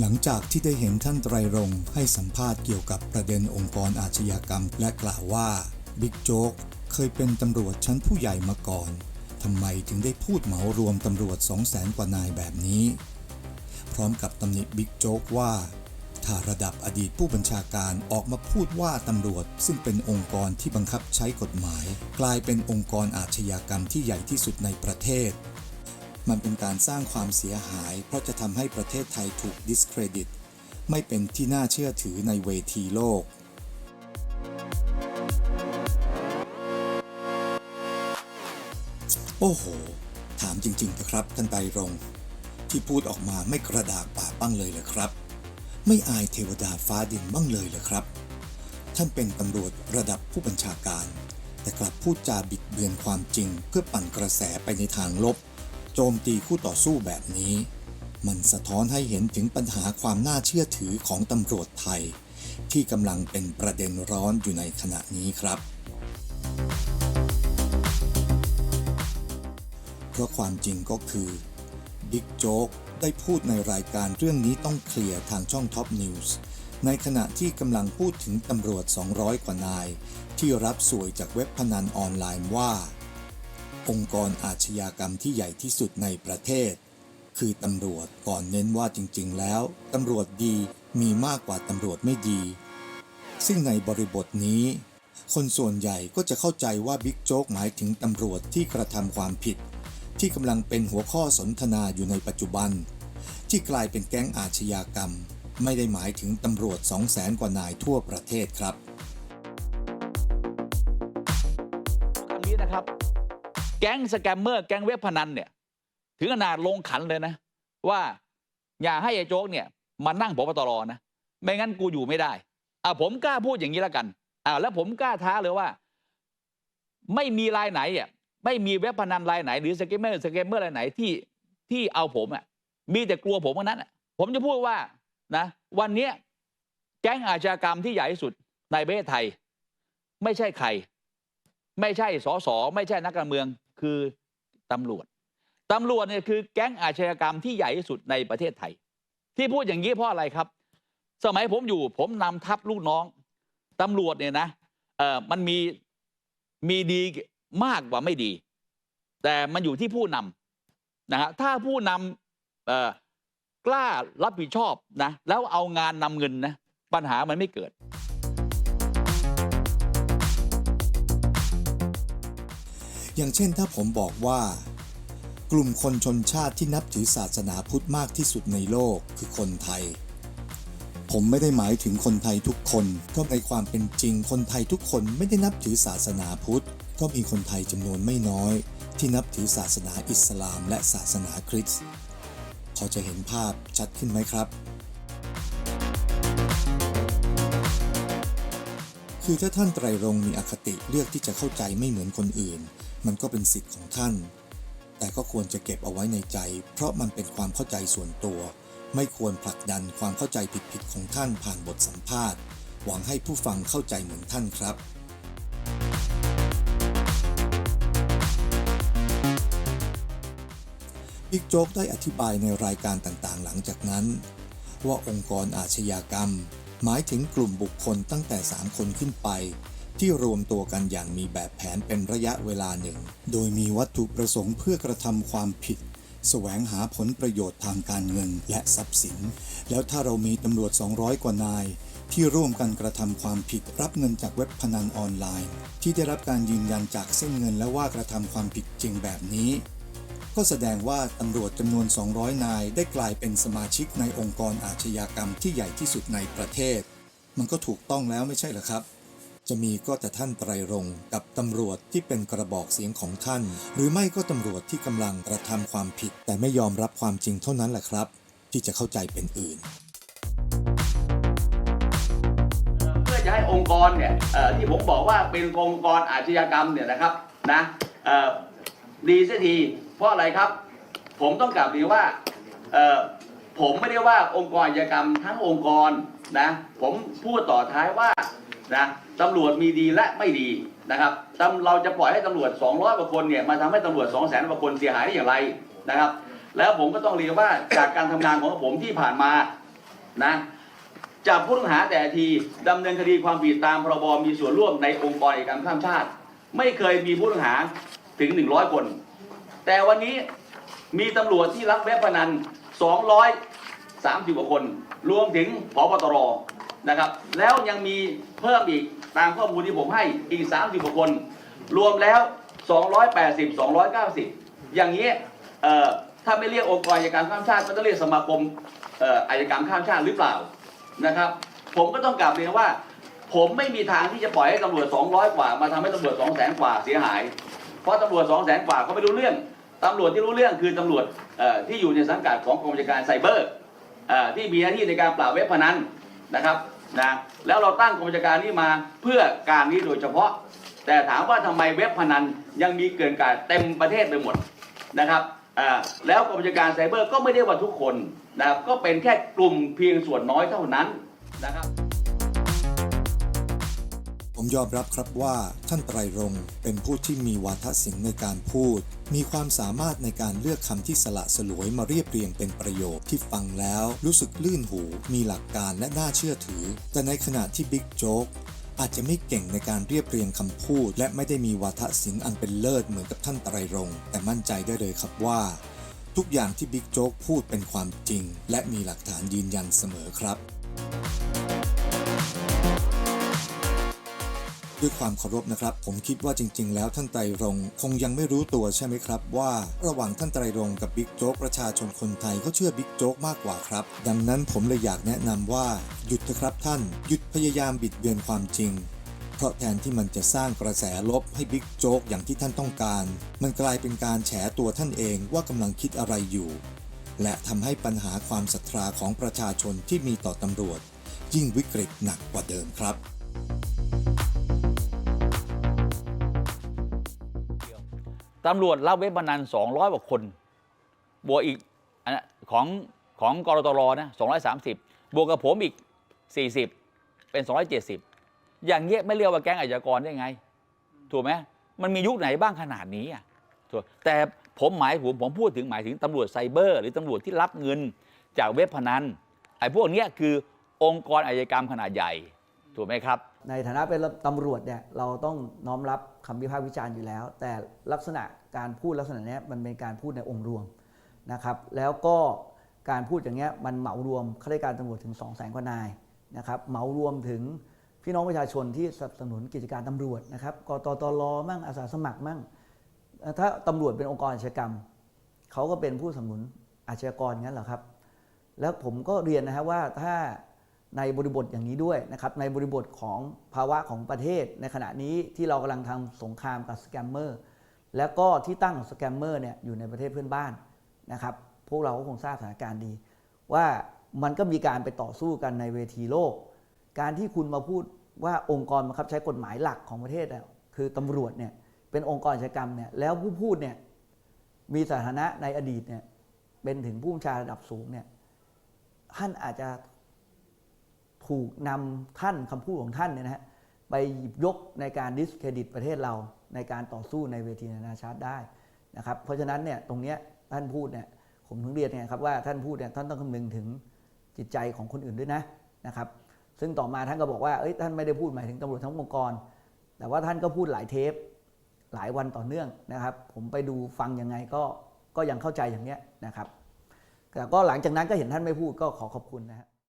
หลังจากที่ได้เห็นท่านไตรรงค์ให้สัมภาษณ์เกี่ยวกับประเด็นองค์กรอาชญากรรม และกล่าวว่าบิ๊กโจ๊กเคยเป็นตำรวจชั้นผู้ใหญ่มาก่อนทำไมถึงได้พูดเหมารวมตำรวจ2 0 0แสนกว่านายแบบนี้ พร้อมกับตำหนิบิ๊กโจ๊กว่า ถ้าระดับอดีตผู้บัญชาการออกมาพูดว่าตำรวจ ซึ่งเป็นองค์กรที่บังคับใช้กฎหมาย กลายเป็นองค์กรอาชญากรรมที่ใหญ่ที่สุดในประเทศ มันเป็นการสร้างความเสียหาย เพราะจะทำให้ประเทศไทยถูก discredit ไม่เป็นที่น่าเชื่อถือในเวทีโลกโอ้โห ถามจริงๆนะครับท่านไตรง ที่พูดออกมาไม่กระดากปากบ้างเลยเหรอครับ ไม่อายเทวดาฟ้าดินบ้างเลยเหรอครับ ท่านเป็นตำรวจระดับผู้บัญชาการ แต่กลับพูดจาบิดเบือนความจริงเพื่อปั่นกระแสไปในทางลบ โจมตีคู่ต่อสู้แบบนี้ มันสะท้อนให้เห็นถึงปัญหาความน่าเชื่อถือของตำรวจไทย ที่กำลังเป็นประเด็นร้อนอยู่ในขณะนี้ครับ เพราะความจริงก็คือบิ๊กโจ๊กได้พูดในรายการเรื่องนี้ต้องเคลียร์ทางช่องท็อปนิวส์ในขณะที่กำลังพูดถึงตำรวจ 200 กว่านาย ที่รับสวยจากเว็บพนันออนไลน์ว่า องค์กรอาชญากรรมที่ใหญ่ที่สุดในประเทศ คือตำรวจก่อนเน้นว่าจริงๆ แล้วตำรวจดีมีมากกว่าตำรวจไม่ดี ซึ่งในบริบทนี้ คนส่วนใหญ่ก็จะเข้าใจว่าบิ๊กโจ๊กหมายถึงตำรวจที่กระทำความผิด ที่กำลังเป็นหัวข้อสนทนาอยู่ในปัจจุบัน ที่กลายเป็นแก๊งอาชญากรรม ไม่ได้หมายถึงตำรวจ2 0 0แสนกว่านายทั่วประเทศครับ แก๊งสแกมเมอร์แก๊งเว็บพนันเนี่ยถึงขนาดลงขันเลยนะ ว่าอย่าให้ไอ้โจ๊กเนี่ยมานั่งพบตรนะ ไม่งั้นกูอยู่ไม่ได้อ่าผมกล้าพูดอย่างนี้แล้วกันอ่าแล้วผมกล้าท้าเลยว่า ไม่มีรายไหนอะไม่มีเว็บพนันรายไหน หรือสแกมเมอร์สแกมเมอร์รายไหนที่ที่เอาผมอะมีแต่กลัวผมเท่านั้นอะผมจะพูดว่านะวันเนี้ยแก๊งอาชญากรรมที่ใหญ่ที่สุดในประเทศไทย ไม่ใช่ใคร ไม่ใช่สสไม่ใช่นักการเมือง คือตำรวจตำรวจเนี่ยคือแก๊งอาชญากรรมที่ใหญ่ที่สุดในประเทศไทย ที่พูดอย่างนี้เพราะอะไรครับ สมัยผมอยู่ผมนำทัพลูกน้องตำรวจเนี่ยนะเออมันมีมีดีมากกว่าไม่ดี แต่มันอยู่ที่ผู้นำนะฮะถ้าผู้นำเอ่อกล้ารับผิดชอบนะแล้วเอางานนำเงินนะปัญหามันไม่เกิด อย่างเช่นถ้าผมบอกว่า กลุ่มคนชนชาติที่นับถือศาสนาพุทธมากที่สุดในโลกคือคนไทย ผมไม่ได้หมายถึงคนไทยทุกคนเพราะในความเป็นจริง คนไทยทุกคนไม่ได้นับถือศาสนาพุทธ ก็มีคนไทยจำนวนไม่น้อย ที่นับถือศาสนาอิสลาม และศาสนาคริสต์พอจะเห็นภาพชัดขึ้นไหมครับคือถ้าท่านไตรรงมีอคติเลือกที่จะเข้าใจไม่เหมือนคนอื่น มันก็เป็นสิทธิ์ของท่าน แต่ก็ควรจะเก็บเอาไว้ในใจ เพราะมันเป็นความเข้าใจส่วนตัว ไม่ควรผลักดันความเข้าใจผิดๆของท่านผ่านบทสัมภาษณ์ หวังให้ผู้ฟังเข้าใจเหมือนท่านครับบิ๊กโจ๊กได้อธิบายในรายการต่างๆ หลังจากนั้น ว่าองค์กรอาชญากรรม หมายถึงกลุ่มบุคคลตั้งแต่ 3 คนขึ้นไป ที่รวมตัวกันอย่างมีแบบแผนเป็นระยะเวลาหนึ่ง โดยมีวัตถุประสงค์เพื่อกระทำความผิดแสวงหาผลประโยชน์ทางการเงินและทรัพย์สิน แล้วถ้าเรามีตำรวจ 200 กว่านาย ที่ร่วมกันกระทำความผิดรับเงินจากเว็บพนันออนไลน์ ที่ได้รับการยืนยันจากเส้นเงินและว่ากระทำความผิดจริงแบบนี้ ก็แสดงว่าตำรวจจำนวน 200 นายได้กลายเป็นสมาชิกในองค์กรอาชญากรรมที่ใหญ่ที่สุดในประเทศ มันก็ถูกต้องแล้วไม่ใช่หรอครับ จะมีก็แต่ท่านไตรรงค์กับตำรวจที่เป็นกระบอกเสียงของท่าน หรือไม่ก็ตำรวจที่กำลังกระทำความผิด แต่ไม่ยอมรับความจริงเท่านั้นแหละครับ ที่จะเข้าใจเป็นอื่นเพื่อจะให้องค์กรเนี่ยที่ผมบอกว่าเป็นองค์กรอาชญากรรมเนี่ยนะครับนะดีเสียทีเพราะอะไรครับ ผมต้องกลับเรียนว่าผมไม่ได้ว่าองค์กรอาชญากรรมทั้งองค์กรนะผมพูดต่อท้ายว่า นะตำรวจมีดีและไม่ดีนะครับตำเราจะปล่อยให้ตำรวจ 200กว่าคนเนี่ยมาทำให้ตำรวจ 2 0 0 0 0 0กว่าคนเสียหายได้อย่างไรนะครับ แล้วผมก็ต้องเรียนว่าจากการทำงานของผมที่ผ่านมานะจับผู้ต้องหาแต่ทีดำเนินคดีความผิดตามพรบมีส่วนร่วมในองค์กรอิการข้ามชาติ ไม่เคยมีผู้ต้องหาถึง 100 คน แต่วันนี้มีตำรวจที่รับเว็บพนัน 230 กว่าคน รวมถึงพบตรนะครับ แล้วยังมี เพิ่มอีกตามข้อมูลที่ผมให้อีก 30กว่าคน รวมแล้ว 280 290 อย่างนี้เอ่อถ้าไม่เรียกองค์กรอัยการข้ามชาติก็ต้องเรียกสมาคมอ่ออัยการข้ามชาติหรือเปล่านะครับ ผมก็ต้องกลับเรียนว่า ผมไม่มีทางที่จะปล่อยให้ตำรวจ 200 กว่า มาทำให้ตำรวจ 200,000กว่าเสียหาย เพราะตำรวจ 200,000กว่าเขาไม่รู้เรื่องตำรวจที่รู้เรื่องคือตำรวจที่อยู่ในสังกัดของกองบัญชาการไซเบอร์ที่มีหน้าที่ในการปราบเว็บพนันนะครับ นะแล้วเราตั้งกองบัญชาการนี้มาเพื่อการนี้โดยเฉพาะ แต่ถามว่าทำไมเว็บพนันยังมีเกินการเต็มประเทศไปหมดนะครับแล้วกองบัญชาการไซเบอร์ก็ไม่ได้ว่าทุกคนนะครับก็เป็นแค่กลุ่มเพียงส่วนน้อยเท่านั้นนะครับ ผมยอมรับครับว่าท่านไตรรงเป็นผู้ที่มีวาทศิลป์ในการพูด มีความสามารถในการเลือกคำที่สละสลวยมาเรียบเรียงเป็นประโยคที่ฟังแล้วรู้สึกลื่นหู มีหลักการและน่าเชื่อถือ แต่ในขณะที่บิ๊กโจ๊กอาจจะไม่เก่งในการเรียบเรียงคำพูด และไม่ได้มีวาทศิลป์อันเป็นเลิศเหมือนกับท่านไตรรงแต่มั่นใจได้เลยครับว่า ทุกอย่างที่บิ๊กโจ๊กพูดเป็นความจริง และมีหลักฐานยืนยันเสมอครับ ด้วยความเคารพนะครับ ผมคิดว่าจริง ๆ แล้วท่านไตรรงคงยังไม่รู้ตัวใช่ไหมครับ ว่าระหว่างท่านไตรรงกับบิ๊กโจ๊กประชาชนคนไทยก็เชื่อบิ๊กโจ๊กมากกว่าครับ ดังนั้นผมเลยอยากแนะนำว่าหยุดเถอะครับท่าน หยุดพยายามบิดเบือนความจริงเพราะแทนที่มันจะสร้างกระแสลบให้บิ๊กโจ๊กอย่างที่ท่านต้องการ มันกลายเป็นการแฉตัวท่านเองว่ากำลังคิดอะไรอยู่ และทำให้ปัญหาความศรัทธาของประชาชนที่มีต่อตำรวจ ยิ่งวิกฤตหนักกว่าเดิมครับ ตำรวจรับเว็บพนัน200กว่าคน บวกอีกของของกรตรนะ230บวกกับผมอีก40เป็น270อย่างเงี้ยไม่เรียกว่าแก๊งอาชญากรได้ไง ถูกไหมมันมียุคไหนบ้างขนาดนี้อะถูกแต่ผมหมายผมผมพูดถึงหมายถึงตำรวจไซเบอร์ หรือตำรวจที่รับเงินจากเว็บพนันไอ้พวกเนี้ยคือองค์กรอาชญากรรมขนาดใหญ่ ถูกไหมครับ ในฐานะเป็นตำรวจเนี่ยเราต้องน้อมรับคำวิพากษ์วิจารณ์อยู่แล้ว แต่ลักษณะการพูดลักษณะนี้มันเป็นการพูดในองค์รวมนะครับ แล้วก็การพูดอย่างเงี้ยมันเหมารวมข้าราชการตำรวจถึง2 0 0 0 0 0กว่านายนะครับเหมารวมถึงพี่น้องประชาชนที่สนับสนุนกิจการตำรวจนะครับกตตลมั่งอาสาสมัครมั่ง ถ้าตำรวจเป็นองค์กรอาชญากรรมเขาก็เป็นผู้สนับสนุนอาชญากรงั้นเหรอครับ แล้วผมก็เรียนนะฮะว่าถ้า ในบริบทอย่างนี้ด้วยนะครับในบริบทของภาวะของประเทศ ในขณะนี้ที่เรากำลังทำสงครามกับสแกมเมอร์แล้วก็ที่ตั้งของสแกมเมอร์เนี่ยอยู่ในประเทศเพื่อนบ้านนะครับพวกเราก็คงทราบสถานการณ์ดี ว่ามันก็มีการไปต่อสู้กันในเวทีโลก การที่คุณมาพูดว่าองค์กรบังคับใช้กฎหมายหลักของประเทศอะคือตำรวจเนี่ยเป็นองค์กรอาชญากรรมเนี่ยแล้วผู้พูดเนี่ยมีสถานะในอดีตเนี่ยเป็นถึงผู้บัญชาระดับสูงเนี่ยท่านอาจจะ ถูกนำท่านคำพูดของท่านเนี่ยนะฮะไปหยิบยกในการดิสเครดิตประเทศเราในการต่อสู้ในเวทีนานาชาติได้นะครับเพราะฉะนั้นเนี่ยตรงเนี้ยท่านพูดเนี่ยผมถึงเรียนไงครับว่าท่านพูดเนี่ยท่านต้องคำนึงถึงจิตใจของคนอื่นด้วยนะนะครับซึ่งต่อมาท่านก็บอกว่าเอ้ยท่านไม่ได้พูดหมายถึงตำรวจทั้งองค์กร แต่ว่าท่านก็พูดหลายเทปหลายวันต่อเนื่องนะครับ ผมไปดูฟังยังไงก็ก็ยังเข้าใจอย่างเนี้ยนะครับแต่ก็หลังจากนั้นก็เห็นท่านไม่พูดก็ขอขอบคุณนะฮะ